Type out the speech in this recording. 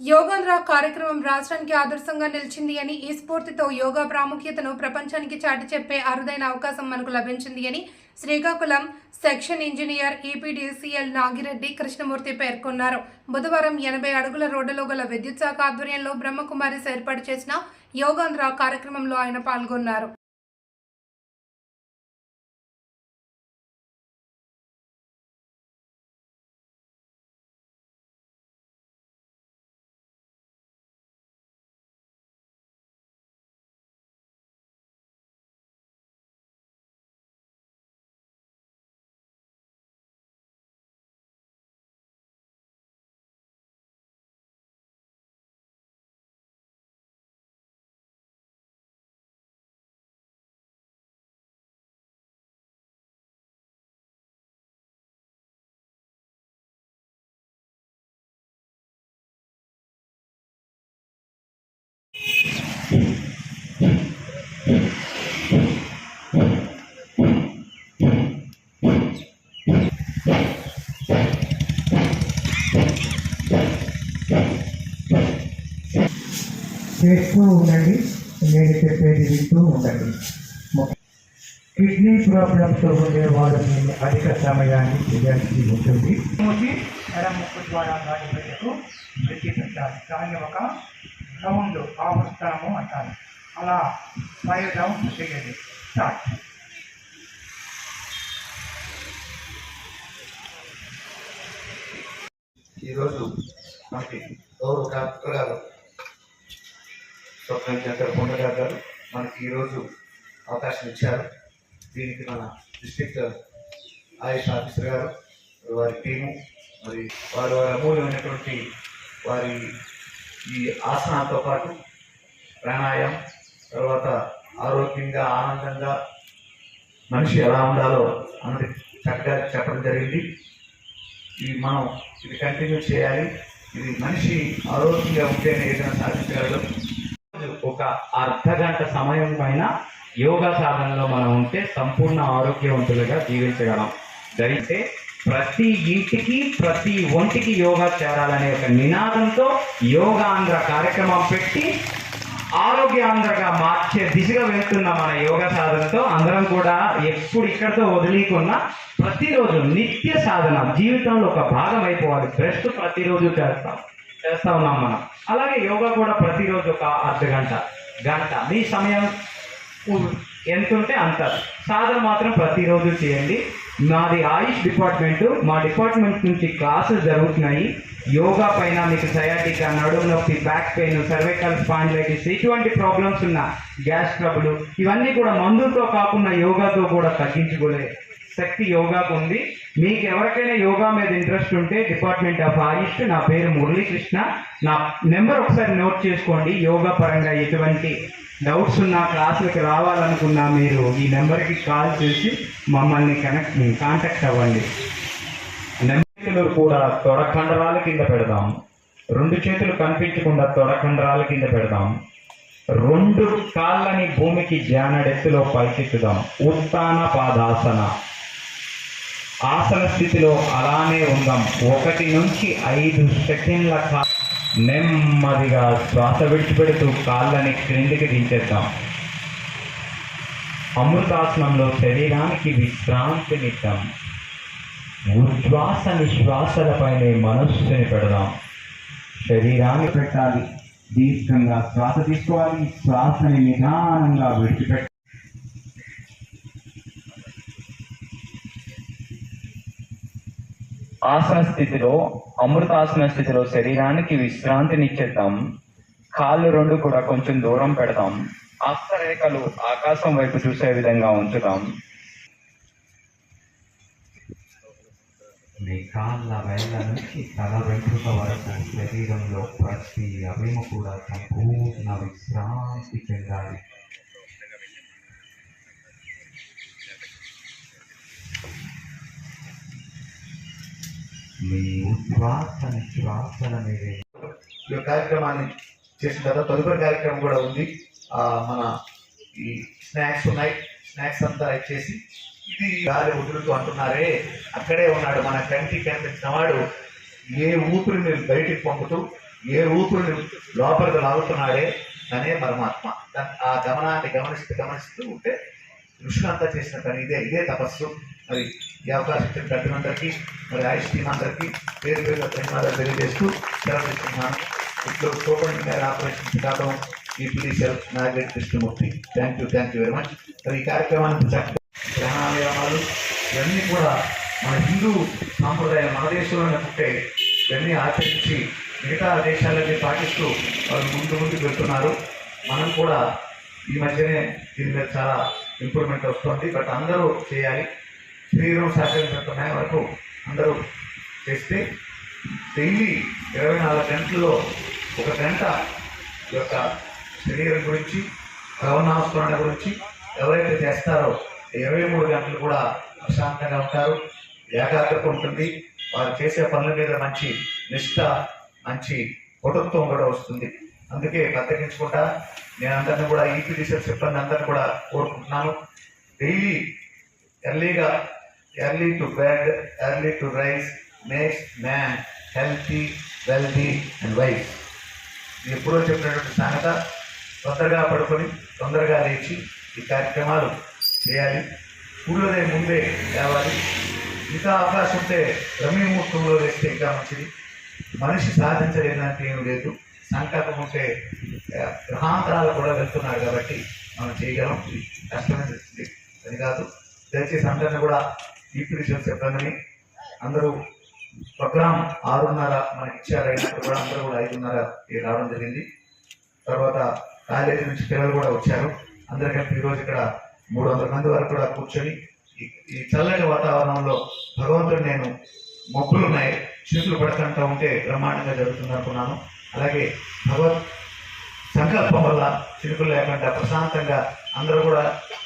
యోగాంధ్ర కార్యక్రమం రాష్ట్రానికి ఆదర్శంగా నిలిచింది అని ఈ స్ఫూర్తితో యోగా ప్రాముఖ్యతను ప్రపంచానికి చాటి చెప్పే అరుదైన అవకాశం మనకు లభించింది అని Srikakulam section engineer EPDCL Nagireddy Krishnamurthy పేర్కొన్నారు. బుధవారం ఎనభై అడుగుల రోడ్డులో గల విద్యుత్ శాఖ ఆధ్వర్యంలో బ్రహ్మకుమారిస్ ఏర్పాటు చేసిన యోగాంధ్ర కార్యక్రమంలో ఆయన పాల్గొన్నారు. చేస్తూ ఉండండి నేను చెప్పేది వింటూ ఉండండి. కిడ్నీ ప్రాబ్లంతో ఉండే వాళ్ళని అధిక సమయాన్ని చేయాల్సి ఉంటుంది. మూసి ఎడమ ముక్కు ద్వారా గాలి బయటకు విడిచిపెట్టాలి దాన్ని ఒక ఆ ఆవస్థానము అంటారు. అలా ఫైవ్ రౌండ్స్ చేయండి స్టార్ట్. ఈరోజు మనకి గౌరవ డాక్టర్ గారు స్వప్న చేస్తారు పొందగారు గారు మనకి ఈరోజు అవకాశం ఇచ్చారు. దీనికి మన డిస్ట్రిక్ట్ ఆయుష్ ఆఫీసర్ గారు వారి టీము మరి వారి వారి అమూల్యమైనటువంటి వారి ఈ ఆసనాలతో పాటు ప్రాణాయామం తర్వాత ఆరోగ్యంగా ఆనందంగా మనిషి ఎలా ఉండాలో అన్నది చక్కగా చెప్పడం జరిగింది. ఇది మనం ఇది కంటిన్యూ చేయాలి. ఇది మనిషి ఆరోగ్యంగా ఉంటేనే ఏదైనా సాధించగలరు ఒక అర్ధ గంట సమయం పైన యోగా సాధనలో మనం ఉంటే సంపూర్ణ ఆరోగ్యవంతులుగా జీవించగలం. జరిగితే ప్రతి ఇంటికి ప్రతి ఒంటికి యోగా చేరాలనే ఒక నినాదంతో యోగాంధ్ర కార్యక్రమం పెట్టి ఆరోగ్యాంధ్రగా మార్చే దిశగా వెళ్తున్న మన యోగా సాధనతో అందరం కూడా ఎప్పుడు ఇక్కడితో వదిలేకున్నా ప్రతిరోజు నిత్య సాధన జీవితంలో ఒక భాగం అయిపోవాలి. బ్రెస్ట్ ప్రతిరోజు చేస్తాం. చేస్తా ఉన్నాం మనం. అలాగే యోగా కూడా ప్రతిరోజు ఒక అర్ధ గంట గంట. మీ సమయం ఎంత ఉంటే అంత. సాధన మాత్రం ప్రతిరోజు చేయండి. మాది ఆయుష్ డిపార్ట్మెంట్. మా డిపార్ట్మెంట్ నుంచి క్లాసెస్ జరుగుతున్నాయి. యోగా పైన మీకు సయాటికా నడుము నొప్పి బ్యాక్ పెయిన్ సర్వైకల్ స్పాండిలైటిస్ ఇటువంటి ప్రాబ్లమ్స్ ఉన్న గ్యాస్ ట్రబుల్ ఇవన్నీ కూడా మందులతో కాకుండా యోగాతో కూడా తగ్గించుకోలే. శక్తి యోగాకు ఉంది. మీకు ఎవరికైనా యోగా మీద ఇంట్రెస్ట్ ఉంటే డిపార్ట్మెంట్ ఆఫ్ ఆయుష్ నా పేరు మురళీకృష్ణ. నా నెంబర్ ఒకసారి నోట్ చేసుకోండి. యోగా పరంగా ఎటువంటి డౌట్స్ ఉన్న క్లాసులకు రావాలనుకున్నా మీరు ఈ నెంబర్కి కాల్ చేసి మమ్మల్ని కనెక్ట్ కాంటాక్ట్ అవ్వండి. నెంబర్లు కూడా తొడ కండరాల కింద పెడదాం. రెండు చేతులు కనిపించకుండా తొడ కండరాల కింద పెడదాం. రెండు కాళ్ళని భూమికి జానడెత్తులో పైకెత్తుదాం ఉత్తాన పాదాసన. ఆసన స్థితిలో అలానే ఉందాం. ఒకటి నుంచి ఐదు సెకండ్ల కాలం నెమ్మదిగా శ్వాస విడిచిపెడుతూ కాళ్ళని క్రిందికి దించేద్దాం. అమృతాసనంలో శరీరానికి విశ్రాంతినిద్దాం. ఉద్వాస నిశ్వాసలపైనే మనస్సుని పెడదాం. శరీరాన్ని పెట్టాలి. దీర్ఘంగా శ్వాస తీసుకోవాలి. శ్వాసని నిదానంగా విడిచిపెట్టాలి. ఆసన స్థితిలో అమృతాసన స్థితిలో శరీరానికి విశ్రాంతినిచ్చేద్దాం. కాళ్ళు రెండు కూడా కొంచెం దూరం పెడతాం అస్తరేఖలు ఆకాశం వైపు చూసే విధంగా ఉంచుదాం. మీ కాళ్ళ వేళ్ళ నుంచి తల వెంట్రుక వరకు శరీరంలో ప్రతి అవయము కూడా సంపూర్ణ విశ్రాంతి చెందాలి. మీ ప్రార్థన నిశ్వాసల ఈ కార్యక్రమాన్ని చేసిన తర్వాత తదుపరి కార్యక్రమం కూడా ఉంది. ఆ, మన ఈ స్నాక్స్ ఉన్నాయి. స్నాక్స్ అంతా ఇచ్చేసి ఇది గాలి వదులుతూ అంటున్నారే అక్కడే ఉన్నాడు మన కంటికి కనిపించిన వాడు. ఏ ఊపిరిని బయటికి పంపుతూ ఏ ఊపిరిని లోపలికి లాగుతున్నాడే అనే పరమాత్మ. ఆ గమనాన్ని గమనిస్తూ గమనిస్తూ ఉంటే ఋషులంతా చేసిన పని ఇదే. ఇదే తపస్సు. మరి ఈ అవకాశం మరి ఆయుష్ టీం అందరికీ పేరు పేరు ధన్యవాదాలు తెలియజేస్తూ సెలవు ఇప్పుడు కోపండి గారి operation Srikakulam EPD cell Nagareddy Krishnamurthy. Thank you thank you very much మరి ఈ కార్యక్రమాన్ని గ్రహణాలయాలు ఇవన్నీ కూడా మన హిందూ సాంప్రదాయం మన దేశంలోనే పుట్టే ఇవన్నీ ఆచరించి మిగతా దేశాలన్నీ పాటిస్తూ వాళ్ళు ముందు ముందుకు వెళ్తున్నారు. మనం కూడా ఈ మధ్యనే దీని మీద చాలా ఇంప్రూవ్మెంట్ వస్తుంది. బట్ అందరూ చేయాలి. శరీరం సహకరించినంత మేర వరకు అందరూ చేస్తే డైలీ ఇరవై నాలుగు గంటల్లో ఒక గంట ఈ యొక్క శరీరం గురించి భవనాస్మరణ గురించి ఎవరైతే చేస్తారో ఇరవై మూడు గంటలు కూడా ప్రశాంతంగా ఉంటారు ఏకాగ్రత ఉంటుంది వారు చేసే పనుల మీద మంచి నిష్ట మంచి పటుత్వం కూడా వస్తుంది. అందుకే బద్దకించుకుంటా నేను అందరిని కూడా ఈపీ సిబ్బంది అందరిని కూడా కోరుకుంటున్నాను. డైలీ ఎర్లీగా early to bed early to rise makes man healthy wealthy and wise ఇది ఎప్పుడో చెప్పినటువంటి సంగత తొందరగా పడుకొని తొందరగా లేచి ఈ కార్యక్రమాలు చేయాలి. సూర్యోదయం ముందే లేవాలి. ఇంకా అవకాశం ఉంటే రమ్యముహూర్తంలో వేస్తే ఇంకా మంచిది. మనిషి సాధించలేదంటే ఏం లేదు. సంకల్పం ఉంటే గ్రహాంతరాలు కూడా వెళ్తున్నారు కాబట్టి మనం చేయగలం. కష్టమే అది కాదు. దయచేసి అందరిని కూడా విషయం చెప్పండి అందరూ ప్రోగ్రామ్ ఆరున్నర మనకి ఇచ్చారు అయినప్పుడు కూడా అందరూ కూడా ఐదున్నర రావడం జరిగింది. తర్వాత కాలేజీ నుంచి పిల్లలు కూడా వచ్చారు. అందరికంటే ఈరోజు ఇక్కడ మూడు వందల మంది వరకు కూడా కూర్చొని ఈ- చల్లని చల్లటి వాతావరణంలో భగవంతుడు నేను మబ్బులు ఉన్నాయి చినుకులు పడుతుంటా ఉంటే బ్రహ్మాండంగా జరుగుతుంది అనుకున్నాను. అలాగే భగవత్ సంకల్పం వల్ల చిరుకులు లేకుండా ప్రశాంతంగా అందరూ కూడా